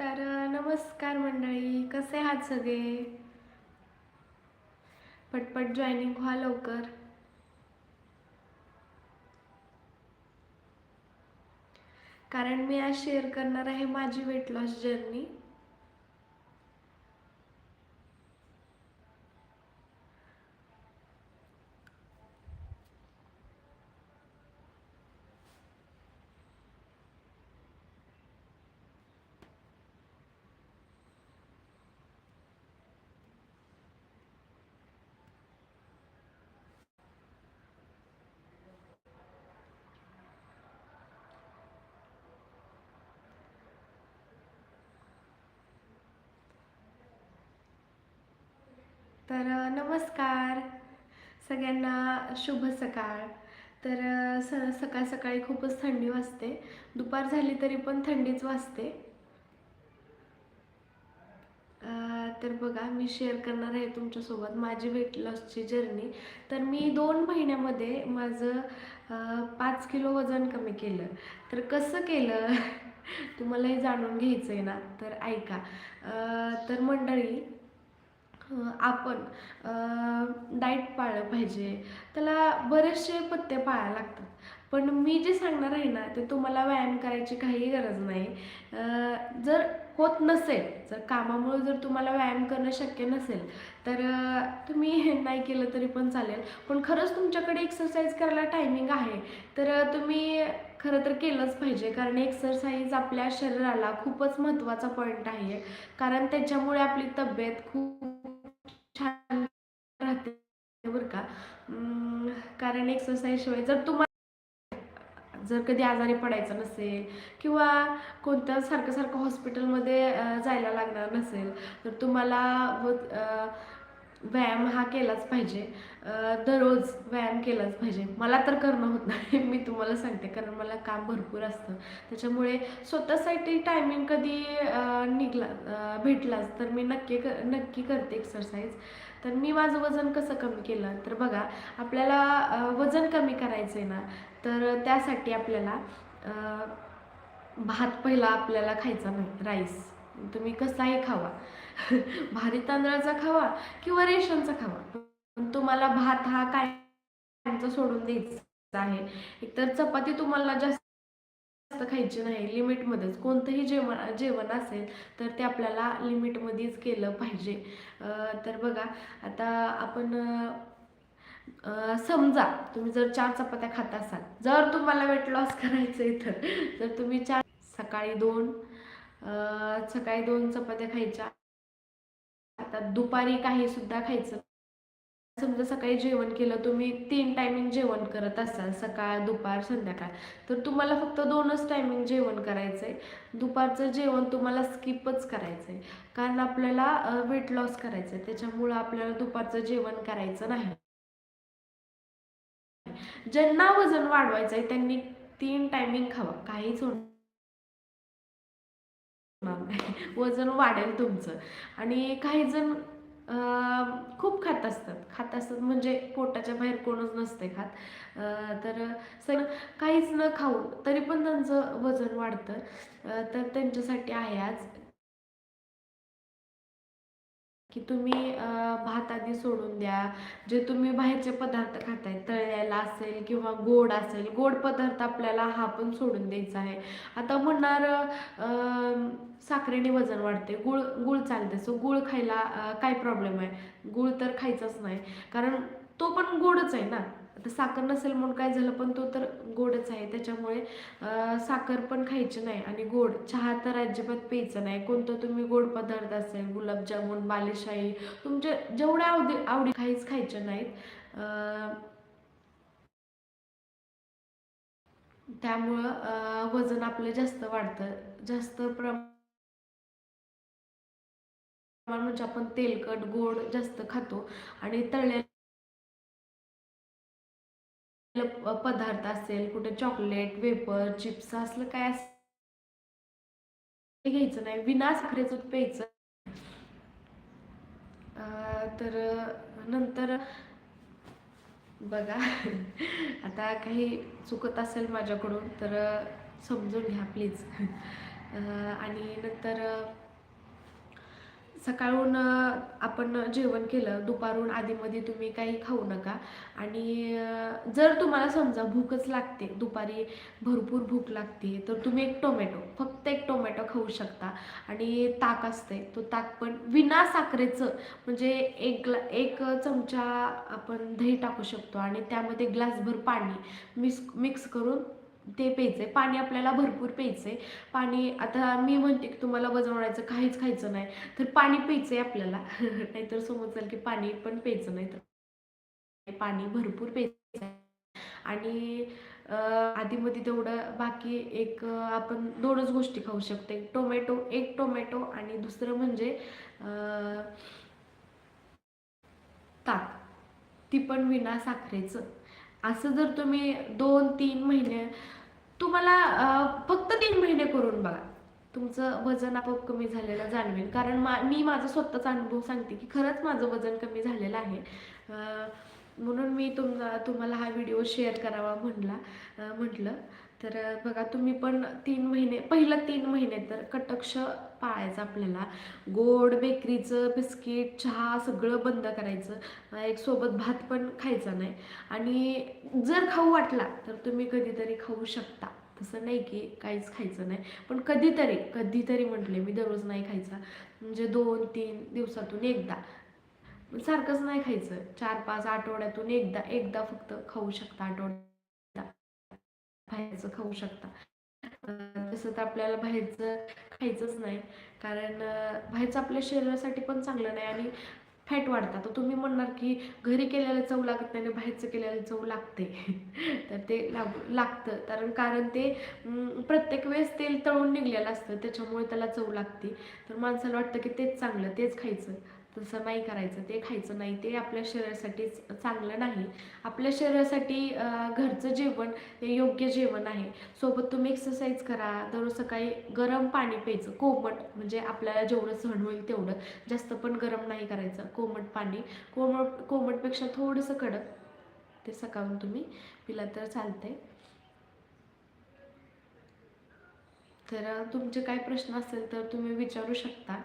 तर नमस्कार मंडळी कसे आहात सगळे? पटपट जॉईनिंग व्हा लवकर. कारण मी आज शेअर करणार आहे माझी वेट लॉस जर्नी तर नमस्कार. सगळ्यांना शुभ सकाळ. तर स सकाळ सकाळी खूपच थंडी वाजते. दुपार झाली तरी पण थंडीच वाजते. तर बघा मी शेअर करणार आहे तुमच्यासोबत माझी वेट लॉसची जर्नी तर मी दोन महिन्यामध्ये माझं पाच किलो वजन कमी केलं. तर कसं केलं? तुम्हाला हे जाणून घ्यायचं आहे ना? तर ऐका. तर मंडळी आपण डाईट पाळलं पाहिजे. त्याला बरेचसे पत्ते पाळायला लागतात. पण मी जे सांगणार आहे ना ते तुम्हाला व्यायाम करायची काही गरज नाही. जर होत नसेल जर कामामुळे जर तुम्हाला व्यायाम करणं शक्य नसेल तर तुम्ही हे नाही केलं तरी पण चालेल. पण खरंच तुमच्याकडे एक्सरसाइज करायला टायमिंग आहे तर तुम्ही खरं तर केलंच पाहिजे. कारण एक्सरसाइज आपल्या शरीराला खूपच महत्त्वाचा पॉईंट आहे. कारण त्याच्यामुळे आपली तब्येत खूप बरं का. कारण एक्सरसाइज शिवाय जर तुम्हाला जर कधी आजारी पडायचं नसेल किंवा कोणत्या सारखं सारखं हॉस्पिटलमध्ये जायला लागणार नसेल तर तुम्हाला व्यायाम हा केलाच पाहिजे. दररोज व्यायाम केलाच पाहिजे. मला तर करणं होत नाही मी तुम्हाला सांगते. कारण मला काम भरपूर असतं. त्याच्यामुळे स्वतःसाठी टायमिंग कधी निघला भेटलाच तर मी नक्की क नक्की करते एक्सरसाइज तर मी माझं वजन कसं कमी केलं? तर बघा आपल्याला वजन कमी करायचं आहे ना तर त्यासाठी आपल्याला भात पहिला आपल्याला खायचा नाही राईस. तुम्ही कसाही खावा. भारी तांदळाचा खावा किंवा रेशनचा खावा. पण तुम्हाला भात हा काय सोडून द्यायचा आहे. एकतर चपाती तुम्हाला जास्त खायची नाही. लिमिटमध्येच. कोणतंही जेवण जेवण असेल तर ते आपल्याला लिमिटमध्येच केलं पाहिजे. तर बघा आता आपण समजा तुम्ही जर चार चपात्या खात असाल. जर तुम्हाला वेट लॉस करायचं आहे तर. जर तुम्ही चार सकाळी दोन सकाळी दोन चपात्या खायच्या. आता दुपारी काही सुद्धा खायचं समजा सकाळी जेवण केलं तुम्ही तीन टायमिंग जेवण करत असाल सकाळ दुपार संध्याकाळ. तर तुम्हाला फक्त दोनच टायमिंग जेवण करायचं आहे दुपारचं जेवण तुम्हाला स्किपच करायचं आहे कारण आपल्याला वेट लॉस करायचं आहे त्याच्यामुळं आपल्याला दुपारचं जेवण करायचं नाही. ज्यांना वजन वाढवायचं आहे त्यांनी तीन टायमिंग खावा. काहीच होणार वजन वाढेल तुमचं. आणि काही जण खूप खात असतात म्हणजे पोटाच्या बाहेर कोणच नसते खात. तर सगळं काहीच न खाऊन तरी पण त्यांचं वजन वाढतं. तर त्यांच्यासाठी आहे आज की तुम्ही भात आधी सोडून द्या. जे तुम्ही बाहेरचे पदार्थ खाताय तळलेला असेल किंवा गोड असेल गोड पदार्थ आपल्याला हा पण सोडून द्यायचा आहे. आता म्हणणार साखरेने वजन वाढते. गुळ गुळ चालते सो गुळ खायला काय प्रॉब्लेम आहे? गुळ तर खायचाच नाही. कारण तो पण गोडच आहे ना. आता साखर नसेल म्हणून काय झालं पण तो तर गोडच आहे. त्याच्यामुळे अं, साखर पण खायची नाही आणि गोड. चहा तर अजिबात प्यायचं नाही. कोणतं तुम्ही गोड पदार्थ असेल गुलाबजामुन बालेशाही तुमच्या जेवढ्या आवडी आवडी काहीच खायच्या नाहीत. अं, त्यामुळं अं, वजन आपलं जास्त वाढतं. जास्त प्रमाण म्हणजे आपण तेलकट गोड जास्त खातो. आणि तळलेले पदार्थ असेल कुठे चॉकलेट वेपर चिप्स असलं काय असं घ्यायचं नाही. विना साखरेचं प्यायचं. तर नंतर बघा. आता काही चुकत असेल माझ्याकडून तर समजून घ्या प्लीज आणि नंतर सकाळून आपण जेवण केलं दुपारून आधीमध्ये तुम्ही काही खाऊ नका. आणि जर तुम्हाला समजा भूकच लागते दुपारी भरपूर भूक लागते तर तुम्ही एक टोमॅटो फक्त एक टोमॅटो खाऊ शकता. आणि ताक असते तो ताक पण विना साखरेचं म्हणजे एक ग्ला एक चमचा आपण दही टाकू शकतो आणि त्यामध्ये ग्लासभर पाणी मिक्स मिक्स करून ते प्यायचं आहे पाणी आपल्याला भरपूर प्यायचं आहे पाणी आता मी म्हणते की तुम्हाला वजवण्याचं काहीच खायचं नाही तर पाणी प्यायचं आहे आपल्याला. नाहीतर समजेल की पाणी पण प्यायचं नाही तर पाणी भरपूर प्यायचं आणि आधी आधीमध्ये तेवढं बाकी एक आपण दोनच गोष्टी खाऊ शकतो. एक टोमॅटो एक टोमॅटो आणि दुसरं म्हणजे अं, ताक. ती पण विना साखरेचं. असं जर तुम्ही दोन तीन महिने तुम्हाला फक्त तीन महिने करून बघा. तुमचं वजन आपोआप कमी झालेलं जाणवेल. कारण मा मी माझा स्वतःचा अनुभव सांगते की खरंच माझं वजन कमी झालेलं आहे. म्हणून मी तुम तुम्हाला हा व्हिडिओ शेअर करावा म्हणला म्हटलं. तर बघा तुम्ही पण तीन महिने पहिलं तीन महिने तर कटक्ष पाळायचं आपल्याला. गोड बेकरीचं बिस्किट चहा सगळं बंद करायचं. एक सोबत भात पण खायचा नाही. आणि जर खाऊ वाटला तर तुम्ही कधीतरी खाऊ शकता. तसं नाही की काहीच खायचं नाही. पण कधीतरी कधीतरी म्हटले मी दररोज नाही खायचा. म्हणजे दोन तीन दिवसातून एकदा. सारखंच नाही खायचं. चार पाच आठवड्यातून एकदा एकदा फक्त खाऊ शकता आठवड्यात. बाहेरचं खाऊ शकता. तसं तर आपल्याला बाहेरचं खायचंच नाही. कारण बाहेरचं आपल्या शरीरासाठी पण चांगलं नाही आणि फॅट वाढतात. तर तुम्ही म्हणणार की घरी केलेलं चव लागत नाही आणि बाहेरचं केलेलं चव लागते. तर ते लागू लागतं. कारण कारण ते प्रत्येक वेळेस तेल तळून निघलेलं असतं. त्याच्यामुळे त्याला चव लागते. तर माणसाला वाटतं की तेच चांगलं तेच खायचं. तसं नाही करायचं ते खायचं नाही ते आपल्या शरीरासाठी चांगलं नाही. आपल्या शरीरासाठी घरचं जेवण हे योग्य जेवण आहे. सोबत तुम्ही एक्सरसाइज करा. दररोज सकाळी गरम पाणी प्यायचं. कोमट म्हणजे आपल्याला जेवढं सहन होईल तेवढं. जास्त पण गरम नाही करायचं. कोमट पाणी. कोमट कोमटपेक्षा थोडंसं कडक ते सकाळून तुम्ही पिला तर चालते तर तुमचे काय प्रश्न असेल तर तुम्ही विचारू शकता.